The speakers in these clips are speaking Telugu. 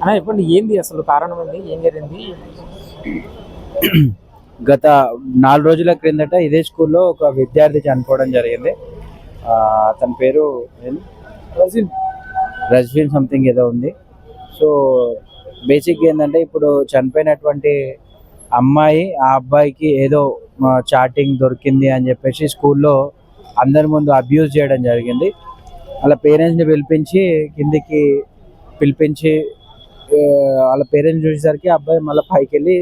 అన్న చెప్పండి ఏంది అసలు కారణం ఏంది? ఏం జరిగింది? గత నాలుగు రోజుల క్రిందట ఇదే స్కూల్లో ఒక విద్యార్థి చనిపోవడం జరిగింది. ఆ, అతని పేరు ఏం? రజ్వీన్ సంథింగ్ ఏదో ఉంది. సో బేసిక్ ఏంటంటే ఇప్పుడు చనిపోయినటువంటి అమ్మాయి ఆ అబ్బాయికి ఏదో చాటింగ్ దొరికింది అని చెప్పేసి స్కూల్లో అందరి ముందు అబ్యూజ్ చేయడం జరిగింది. వాళ్ళ పేరెంట్స్ని పిలిపించి కిందికి పిలిపించి వాళ్ళ పేరెంట్స్ చూసేసరికి అబ్బాయి మళ్ళీ పైకి వెళ్ళి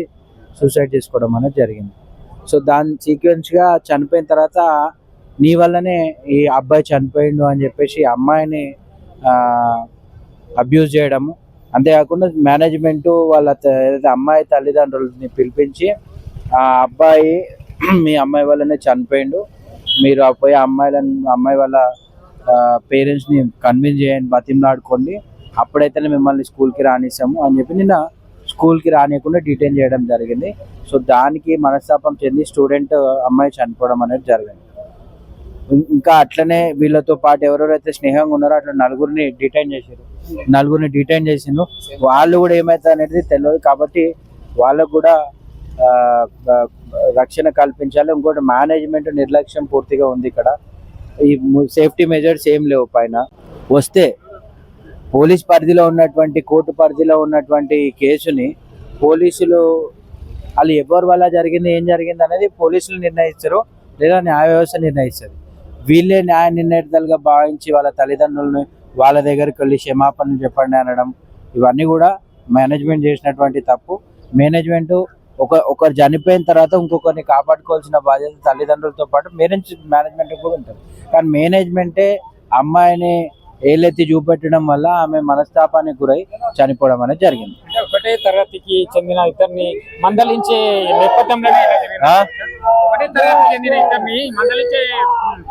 సూసైడ్ చేసుకోవడం అనేది జరిగింది. సో దాని సీక్వెన్స్గా చనిపోయిన తర్వాత నీ వల్లనే ఈ అబ్బాయి చనిపోయిండు అని చెప్పేసి అమ్మాయిని అబ్యూజ్ చేయడము. అంతేకాకుండా మేనేజ్మెంట్ వాళ్ళ ఏదైతే అమ్మాయి తల్లిదండ్రులని పిలిపించి ఆ అబ్బాయి మీ అమ్మాయి వల్లనే చనిపోయిండు. మీరు ఆ పోయి అమ్మాయిలను అమ్మాయి వాళ్ళ పేరెంట్స్ని కన్విన్స్ చేయండి బతిమలాడుకోండి. అప్పుడైతేనే మిమ్మల్ని స్కూల్కి రానిస్తాము అని చెప్పి నిన్న స్కూల్కి రానియకుండా డిటైన్ చేయడం జరిగింది. సో దానికి మనస్తాపం చెంది స్టూడెంట్ అమ్మాయి చనిపోవడం అనేది జరిగింది. ఇంకా అట్లనే వీళ్ళతో పాటు ఎవరెవరైతే స్నేహంగా ఉన్నారో అట్లా నలుగురిని డిటైన్ చేశారు. నలుగురిని డిటైన్ చేసిండ్రు. వాళ్ళు కూడా ఏమవుతుంది అనేది తెలియదు కాబట్టి వాళ్ళకు కూడా రక్షణ కల్పించాలి. ఇంకోటి మేనేజ్మెంట్ నిర్లక్ష్యం పూర్తిగా ఉంది ఇక్కడ. ఈ సేఫ్టీ మెజర్స్ ఏం లేవు పైన. వస్తే పోలీస్ పరిధిలో ఉన్నటువంటి కోర్టు పరిధిలో ఉన్నటువంటి కేసుని పోలీసులు వాళ్ళు ఎవరి వల్ల జరిగింది ఏం జరిగింది అనేది పోలీసులు నిర్ణయిస్తారు లేదా న్యాయ వ్యవస్థ నిర్ణయిస్తుంది. వీళ్ళే న్యాయ నిర్ణేతలుగా భావించి వాళ్ళ తల్లిదండ్రులను వాళ్ళ దగ్గరికి వెళ్ళి క్షమాపణలు చెప్పండి అనడం ఇవన్నీ కూడా మేనేజ్మెంట్ చేసినటువంటి తప్పు. మేనేజ్మెంట్ ఒక ఒకరు చనిపోయిన తర్వాత ఇంకొకరిని కాపాడుకోవాల్సిన బాధ్యత తల్లిదండ్రులతో పాటు మేనేజ్ మేనేజ్మెంట్ కూడా ఉంటుంది. కానీ మేనేజ్మెంటే అమ్మాయిని ఏలెత్తి చూపెట్టడం వల్ల ఆమె మనస్తాపానికి గురై చనిపోవడం అనేది జరిగింది. ఒకటే తరగతికి చెందిన ఇద్దరిని మందలించే నేపథ్యంలోనే ఇలా జరిగింది. ఆ? ఒకటే తరగతికి చెందిన ఇద్దరిని మందలించే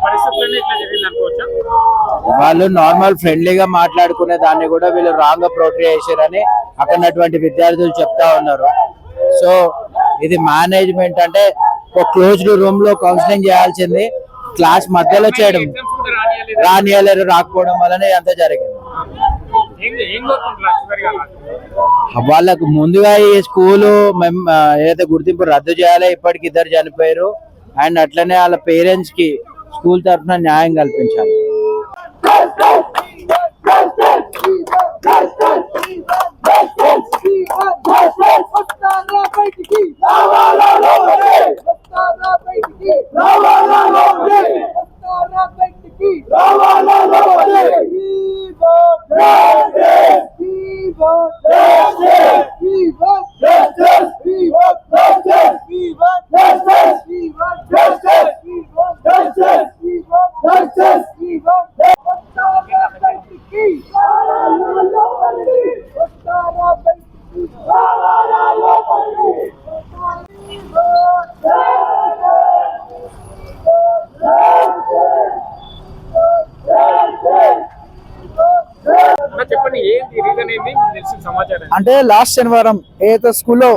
పరిస్థితుల్లోనే ఇట్లా జరిగింది అనుకోవచ్చా? వాళ్ళు నార్మల్ ఫ్రెండ్లీగా మాట్లాడుకునే దాన్ని కూడా వీళ్ళు రాంగ్ ప్రోట్రీ చేశారని అక్కడ విద్యార్థులు చెప్తా ఉన్నారు. సో ఇది మేనేజ్మెంట్ అంటే ఒక క్లోజ్డ్ రూమ్లో కౌన్సిలింగ్ చేయాల్సింది. క్లాస్ మధ్యలో చేయడం రానియలేరు రాకపోవడం వల్లనే అంత జరిగింది వాళ్ళకు ముందుగా ఈ స్కూలు ఏదైతే గుర్తింపు రద్దు చేయాలో ఇప్పటికి ఇద్దరు చనిపోయారు అండ్ అట్లనే వాళ్ళ పేరెంట్స్కి స్కూల్ తరఫున న్యాయం కల్పించాలి అంటే లాస్ట్ శనివారం ఏదైతే స్కూల్లో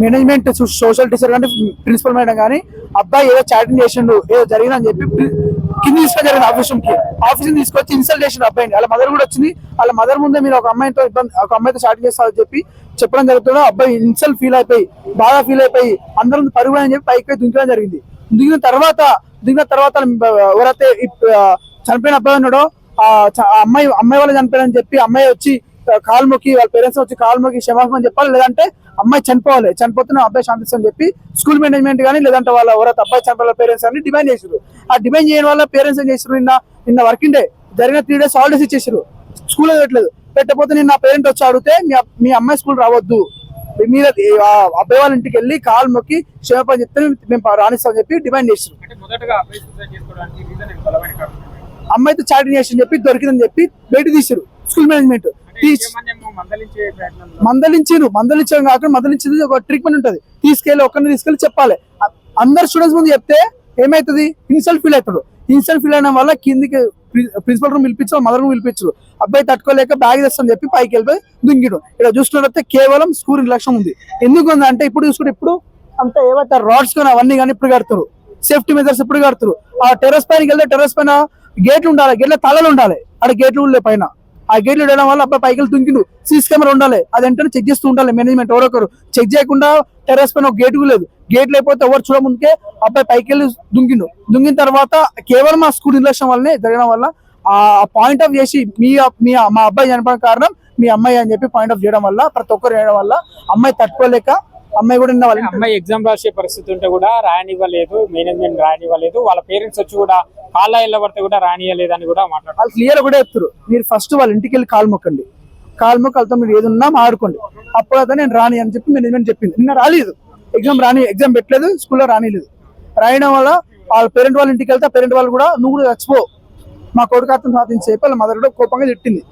మేనేజ్మెంట్ సోషల్ టీచర్ కానీ ప్రిన్సిపల్ మేడం కానీ అబ్బాయి ఏదో చాటింగ్ చేసిండు ఏదో జరిగిందని చెప్పి కింద తీసుకొని జరిగింది ఆఫీస్కి ఆఫీస్ తీసుకొచ్చి ఇన్సల్ట్ చేసిండు అబ్బాయిని. వాళ్ళ మదర్ కూడా వచ్చింది. వాళ్ళ మదర్ ముందే మీరు ఒక అమ్మాయితో ఇబ్బంది ఒక అమ్మాయితో చాటింగ్ చేస్తారని చెప్పి చెప్పడం జరుగుతుందో అబ్బాయి ఇన్సల్ట్ ఫీల్ అయిపోయి బాగా ఫీల్ అయిపోయి అందరం పరుగు అని చెప్పి పైకి పోయి దుంకడం జరిగింది. దిగిన తర్వాత దిగిన తర్వాత ఎవరైతే చనిపోయిన అబ్బాయి ఉన్నాడో ఆ ఆ అమ్మాయి అమ్మాయి వాళ్ళు చనిపోయారని చెప్పి అమ్మాయి వచ్చి ఆ, కాలు మొక్కి వాళ్ళ పేరెంట్స్ వచ్చి కాలు మొక్కి క్షమాపణ చెప్పాలి లేదంటే అమ్మాయి చనిపోవాలి చనిపోతున్న అబ్బాయి శాంతిస్తని చెప్పి స్కూల్ మేనేజ్మెంట్ కానీ లేదంటే వాళ్ళ ఎవరైతే అబ్బాయి చనిపోయిన పేరెంట్స్ అని డిమాండ్ చేసారు ఆ డిమాండ్ చేయని వాళ్ళ పేరెంట్స్ ఏం చేసారు నిన్న నిన్న వర్కింగ్ డే జరిగిన త్రీ డేస్ హాలిడేస్ ఇచ్చేసారు స్కూల్ పెట్టలేదు. పెట్టకపోతే నిన్న పేరెంట్ వచ్చి అడిగితే మీ అమ్మాయి స్కూల్ రావద్దు. ఆ అబ్బాయి వాళ్ళ ఇంటికి వెళ్ళి కాలు మొక్కి క్షమాపణ చెప్తే మేము రాణిస్తామని చెప్పి డిమాండ్ చేసారు? అమ్మాయితో చాటింగ్ చేసి చెప్పి దొరికిందని చెప్పి బయట తీసారు స్కూల్ మేనేజ్మెంట్ తీసి మందలించారు మందలించడం కాకుండా మందలించేది ఒక ట్రీట్మెంట్ ఉంటుంది. తీసుకెళ్ళి ఒక్కరిని తీసుకెళ్ళి చెప్పాలి. అందరు స్టూడెంట్స్ ముందు చెప్తే ఏమవుతుంది ఇన్సల్ట్ ఫీల్ అవుతాడు. ఇన్సల్ట్ ఫీల్ అయిన వల్ల కిందికి ప్రిన్సిపల్ రూమ్ పిలిపించారు మదర్ రూమ్ పిలిపించారు. అబ్బాయి తట్టుకోలేక బ్యాగ్ తెస్తామని చెప్పి పైకి వెళ్ళిపోయి దుంగిడు. ఇక్కడ చూసుకున్నట్లయితే కేవలం స్కూల్ నిర్లక్ష్యం ఉంది. ఎందుకు ఉంది అంటే ఇప్పుడు చూసుకుంటే ఇప్పుడు అంతా ఏవైతే రాడ్స్ కానీ అవన్నీ కానీ ఇప్పుడు కడతారు సేఫ్టీ మెజర్స్ ఇప్పుడు కడతారు ఆ టెర్రస్ పైన వెళ్తే టెర్రస్ పైన గేట్లు ఉండాలి గేట్ల తాళాలు ఉండాలి. ఆడ గేట్లు ఉండే పైన. ఆ గేట్లు వెళ్ళడం వల్ల అబ్బాయి పైకి వెళ్ళి దుంకిండు. సీసీ కెమెరా ఉండాలి. అది వెంటనే చెక్ చేస్తూ ఉండాలి మేనేజ్మెంట్ ఎవరొకరు. చెక్ చేయకుండా టెర్రస్ పైన ఒక గేటు లేదు. గేట్ లేకపోతే ఎవరు చూడముందుకే అబ్బాయి పైకి వెళ్ళి దుంకిండు. దుంకిన తర్వాత కేవలం మా స్కూల్ నిర్లక్ష్యం వల్లనే జరగడం వల్ల ఆ పాయింట్ ఆఫ్ చేసి మీ మీ మా అబ్బాయి చనిపోయిన కారణం మీ అమ్మాయి అని చెప్పి పాయింట్ ఆఫ్ చేయడం వల్ల ప్రతి ఒక్కరు చేయడం వల్ల అమ్మాయి తట్టుకోలేక అమ్మాయి కూడా నిన్న వాళ్ళ ఇంటికి అమ్మాయి ఎగ్జామ్ రాసే పరిస్థితి ఉంటే కూడా రానివ్వలేదు మేనేజ్మెంట్ రానివ్వలేదు వాళ్ళ పేరెంట్స్ వచ్చి కూడా కాళ్ళ ఇళ్ళ పడితే కూడా రానియలేదు అని కూడా మాట్లాడారు వాళ్ళు క్లియర్ కూడా చెప్తారు. మీరు ఫస్ట్ వాళ్ళ ఇంటికి వెళ్ళి కాలు మొక్కండి. కాలు మొక్క వాళ్ళతో మీరు ఏది ఉన్నా మాడుకోండి అప్పుడు అతను నేను రాని అని చెప్పి మేనేజ్మెంట్ చెప్పింది. నిన్న రాలేదు. ఎగ్జామ్ రాని ఎగ్జామ్ పెట్టలేదు స్కూల్లో రానిలేదు. రాయడం వల్ల వాళ్ళ పేరెంట్ వాళ్ళ ఇంటికి వెళ్తే పేరెంట్ వాళ్ళు కూడా నువ్వు కూడా చచ్చిపో. మా కొడుకు అతను సాధించి చెప్పి వాళ్ళ మదర్ కూడా కోపంగా తిట్టింది.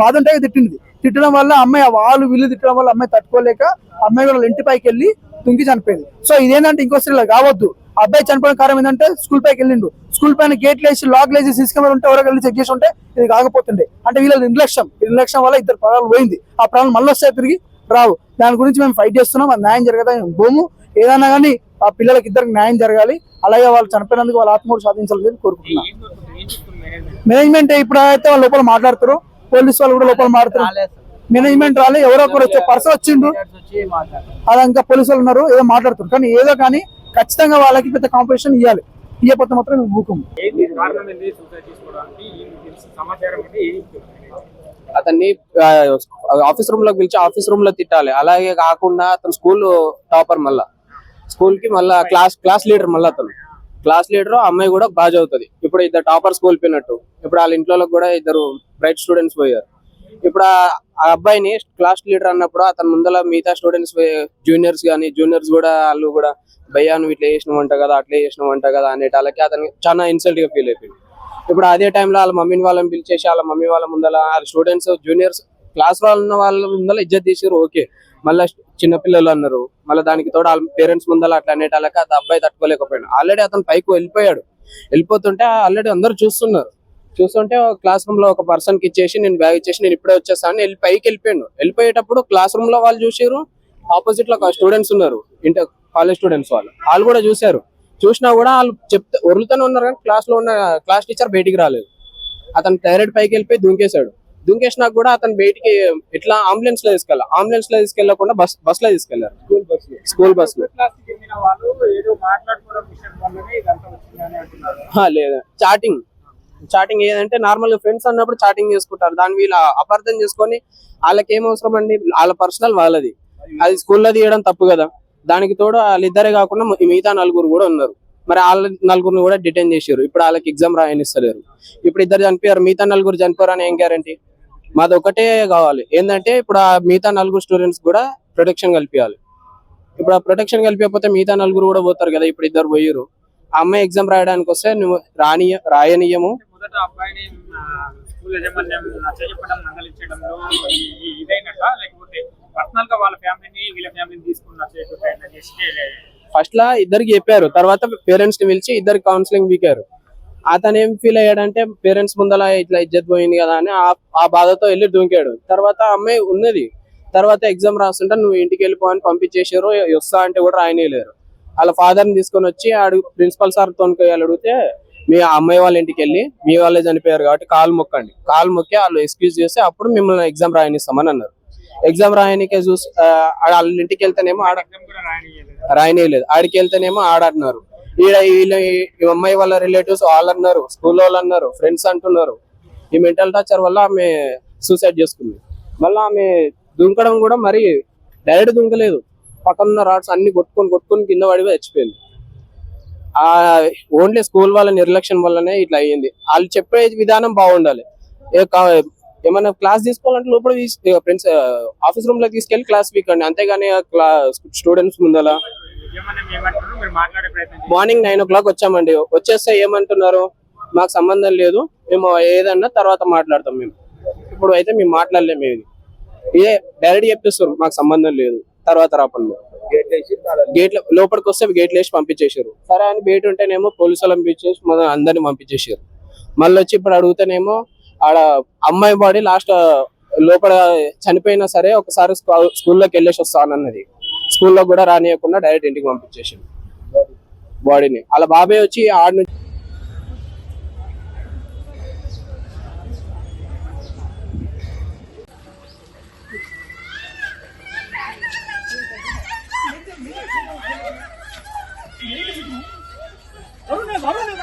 బాధ ఉంటే తిట్టింది. తిట్టడం వల్ల అమ్మాయి ఆ వాళ్ళు వీళ్ళు తిట్టడం వల్ల అమ్మాయి తట్టుకోలేక అమ్మాయి కూడా వాళ్ళ ఇంటి పైకి వెళ్ళి తుంగి చనిపోయింది. సో ఇదేంటంటే ఇంకోసారి ఇలా కావద్దు. అబ్బాయి చనిపోయిన కారణం ఏంటంటే స్కూల్ పైకి వెళ్ళిండు. స్కూల్ పైన గేట్లు వేసి లాక్ వేసి సీసీ కెమెరా ఉంటే ఎవరో వెళ్ళి చెక్ చేసి ఉంటే ఇది కాకపోతుండే అంటే వీళ్ళ నిర్లక్ష్యం. నిర్లక్ష్యం వల్ల ఇద్దరు ప్రాణాలు పోయింది. ఆ ప్రాణాలు మళ్ళీ వస్తాయి తిరిగి రావు. దాని గురించి మేము ఫైట్ చేస్తున్నాం. అది న్యాయం జరగదా భూము ఏదైనా కానీ ఆ పిల్లలకి ఇద్దరికి న్యాయం జరగాలి. అలాగే వాళ్ళు చనిపోయినందుకు వాళ్ళ ఆత్మహత్య సాధించాలని కోరుకుంటున్నాం. ఏం కోరుకుంటారు? ఏం చెప్తుంది మేనేజ్మెంట్ మేనేజ్మెంట్ ఇప్పుడు అయితే వాళ్ళు లోపల మాట్లాడుతారు పోలీస్ వాళ్ళు కూడా లోపల మాట్లాడుతారు మేనేజ్మెంట్ రాలే ఎవరో ఒకరు వచ్చే పర్సన్ వచ్చిండు అలా ఇంకా పోలీసు వాళ్ళు ఉన్నారు ఏదో మాట్లాడుతారు కానీ ఏదో కానీ ఖచ్చితంగా వాళ్ళకి పెద్ద కాంపిటీషన్ ఇవ్వాలి ఇవ్వకపోతే మాత్రం మేము చెప్తుంది? అతన్ని ఆఫీస్ రూమ్లోకి పిలిచి ఆఫీస్ రూమ్లో తిట్టాలి. అలాగే కాకుండా అతను స్కూల్ టాపర్ మళ్ళా. స్కూల్కి మళ్ళా క్లాస్ క్లాస్ లీడర్ మళ్ళీ అతను. క్లాస్ లీడర్ అమ్మాయి కూడా బాగా చదువుతుంది. ఇప్పుడు ఇద్దరు టాపర్స్ కోల్పోయినట్టు. ఇప్పుడు వాళ్ళ ఇంట్లో కూడా ఇద్దరు బ్రైట్ స్టూడెంట్స్ పోయారు. ఇప్పుడు ఆ- అబ్బాయిని క్లాస్ లీడర్ అన్నప్పుడు అతని ముందర మిగతా స్టూడెంట్స్ జూనియర్స్ కానీ జూనియర్స్ కూడా వాళ్ళు కూడా భయ్యా నువ్వు ఇట్లా చేసినావంట కదా అట్లా చేసినావంట కదా అనేటాలకి అతను చాలా ఇన్సల్ట్గా ఫీల్ అయిపోయింది. ఇప్పుడు అదే టైంలో వాళ్ళ మమ్మీని వాళ్ళని పిలిచేసి వాళ్ళ మమ్మీ వాళ్ళ ముందర వాళ్ళ స్టూడెంట్స్ జూనియర్స్ క్లాస్లో ఉన్న వాళ్ళ ముందర ఇజ్జత్ తీసారు ఓకే. మళ్ళీ చిన్నపిల్లలు అన్నారు. మళ్ళీ దానికి తోడు వాళ్ళ పేరెంట్స్ ముందర అట్లా అనేటాలకి అది అబ్బాయి తట్టుకోలేకపోయాడు. ఆల్రెడీ అతను పైకి వెళ్ళిపోయాడు. వెళ్ళిపోతుంటే ఆల్రెడీ అందరు చూస్తున్నారు. చూస్తుంటే క్లాస్ రూమ్లో ఒక పర్సన్కి ఇచ్చేసి నేను బ్యాగ్ ఇచ్చేసి నేను ఇప్పుడే వచ్చేసాను వెళ్ళి పైకి వెళ్ళిపోయాడు. వెళ్ళిపోయేటప్పుడు క్లాస్ రూమ్లో వాళ్ళు చూసారు ఆపోజిట్లో స్టూడెంట్స్ ఉన్నారు. ఇంటర్ కాలేజ్ స్టూడెంట్స్ వాళ్ళు. వాళ్ళు కూడా చూశారు. చూసినా కూడా వాళ్ళు చెప్తే ఒరులుతూనే ఉన్నారు కానీ క్లాస్లో ఉన్న క్లాస్ టీచర్ బయటికి రాలేదు. అతను డైరెక్ట్ పైకి వెళ్ళిపోయి దుంకేశాడు. దుంకేసినా కూడా అతను బయటికి ఇట్లా అంబులెన్స్లో తీసుకెళ్ళాలి? అంబులెన్స్లో తీసుకెళ్ళకుండా బస్ బస్లో తీసుకెళ్ళారు స్కూల్ బస్ స్కూల్ బస్లో లేదు. చాటింగ్. చాటింగ్ ఏదంటే నార్మల్గా ఫ్రెండ్స్ అన్నప్పుడు చాటింగ్ చేసుకుంటారు. దాన్ని వీళ్ళు అపార్థం చేసుకొని వాళ్ళకి ఏం అవసరం అండి వాళ్ళ పర్సనల్ వాళ్ళది. అది స్కూల్లో తీయడం తప్పు కదా. దానికి తోడు వాళ్ళిద్దరే కాకుండా మిగతా నలుగురు కూడా ఉన్నారు. మరి వాళ్ళ నలుగురిని కూడా డిటైన్ చేశారు. ఇప్పుడు వాళ్ళకి ఎగ్జామ్ రాయనిస్తలేరు. ఇప్పుడు ఇద్దరు చనిపోయారు. మిగతా నలుగురు చనిపోయారు అని ఏం గ్యారంటీ? మాది ఒకటే కావాలి. ఏంటంటే ఇప్పుడు ఆ మిగతా నలుగురు స్టూడెంట్స్ కూడా ప్రొటెక్షన్ కల్పించాలి ఇప్పుడు ఆ ప్రొటెక్షన్ కలిపిపోతే మిగతా నలుగురు కూడా పోతారు కదా ఇప్పుడు ఇద్దరు పోయారు ఆ అమ్మాయి ఎగ్జామ్ రాయడానికి వస్తే నువ్వు రాని రాయనీయము. ఫస్ట్ లా ఇద్దరికి చెప్పారు. తర్వాత పేరెంట్స్ని పిలిచి ఇద్దరు కౌన్సిలింగ్ వీకారు. అతను ఏం ఫీల్ అయ్యాడంటే పేరెంట్స్ ముందల ఇట్లా ఇజ్జత్ పోయింది కదా అని ఆ- ఆ బాధతో వెళ్ళి దూకాడు. తర్వాత ఆ అమ్మాయి ఉన్నది. తర్వాత ఎగ్జామ్ రాస్తుంటే నువ్వు ఇంటికి వెళ్ళిపో అని పంపించేసారు వస్తా అంటే కూడా రాయనేలేరు వాళ్ళ ఫాదర్ని తీసుకొని వచ్చి ఆడు ప్రిన్సిపల్ సార్ తోనుకోవాలి అడిగితే మీ ఆ అమ్మాయి వాళ్ళ ఇంటికి వెళ్ళి మీ వాళ్ళే చనిపోయారు కాబట్టి కాలు మొక్కండి. కాలు మొక్కి వాళ్ళు ఎక్స్క్యూజ్ చేస్తే అప్పుడు మిమ్మల్ని ఎగ్జామ్ రాయనిస్తామని అన్నారు. ఎగ్జామ్ రాయనికే చూసి వాళ్ళ ఇంటికి వెళ్తేనేమో ఆడ కూడా రాయనీయలేదు. ఆడికి వెళ్తేనేమో ఆడన్నారు. ఈడ వీళ్ళ ఈ అమ్మాయి వాళ్ళ రిలేటివ్స్ వాళ్ళు అన్నారు స్కూల్ వాళ్ళు అన్నారు ఫ్రెండ్స్ అంటున్నారు. ఈ మెంటల్ టార్చర్ వల్ల ఆమె సూసైడ్ చేసుకుంది. మళ్ళీ ఆమె దుంకడం కూడా మరి డైరెక్ట్ దుంకలేదు పక్కన రాడ్స్ అన్ని కొట్టుకొని కొట్టుకొని కింద పడి చచ్చిపోయింది. ఆ ఓన్లీ స్కూల్ వాళ్ళ నిర్లక్ష్యం వల్లనే ఇట్లా అయ్యింది. వాళ్ళు చెప్పే విధానం బాగుండాలి. ఏమైనా క్లాస్ తీసుకోవాలంటే లోపల ఫ్రెండ్స్ ఆఫీస్ రూమ్లో తీసుకెళ్ళి క్లాస్ వీకండి. అంతేగాని స్టూడెంట్స్ ముందల మార్నింగ్ నైన్ ఓ క్లాక్ వచ్చామండి. వచ్చేస్తే ఏమంటున్నారు? మాకు సంబంధం లేదు. మేము ఏదన్నా తర్వాత మాట్లాడతాం మేము. ఇప్పుడు అయితే మేము మాట్లాడలేము ఇది ఇదే డైరెక్ట్ చెప్పేస్తారు మాకు సంబంధం లేదు. తర్వాత రాపండి. గేట్ లోపలికి వస్తే గేట్లు వేసి పంపించేసారు సరే అని బయట ఉంటేనేమో పోలీసు వాళ్ళని పంపించేసి మన అందరిని పంపించేసారు మళ్ళీ వచ్చి ఇప్పుడు అడిగితేనేమో ఆడ అమ్మాయి బాడీ లాస్ట్ లోపల చనిపోయినా సరే ఒకసారి స్కూ- స్కూల్లోకి వెళ్ళేసి వస్తానన్నది స్కూల్లో కూడా రానియకుండా డైరెక్ట్ ఇంటికి పంపించేసాడు. బాడీని. అలా బాబాయ్ వచ్చి ఆడ నుంచి అవునా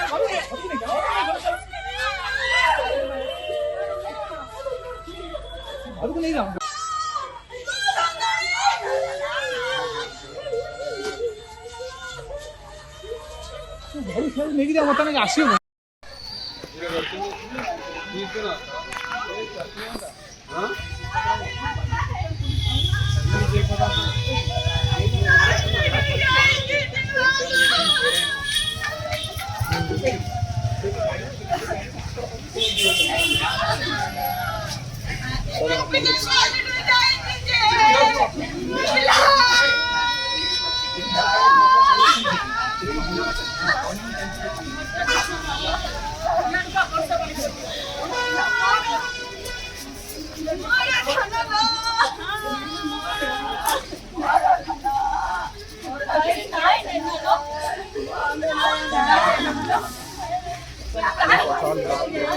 你俩信不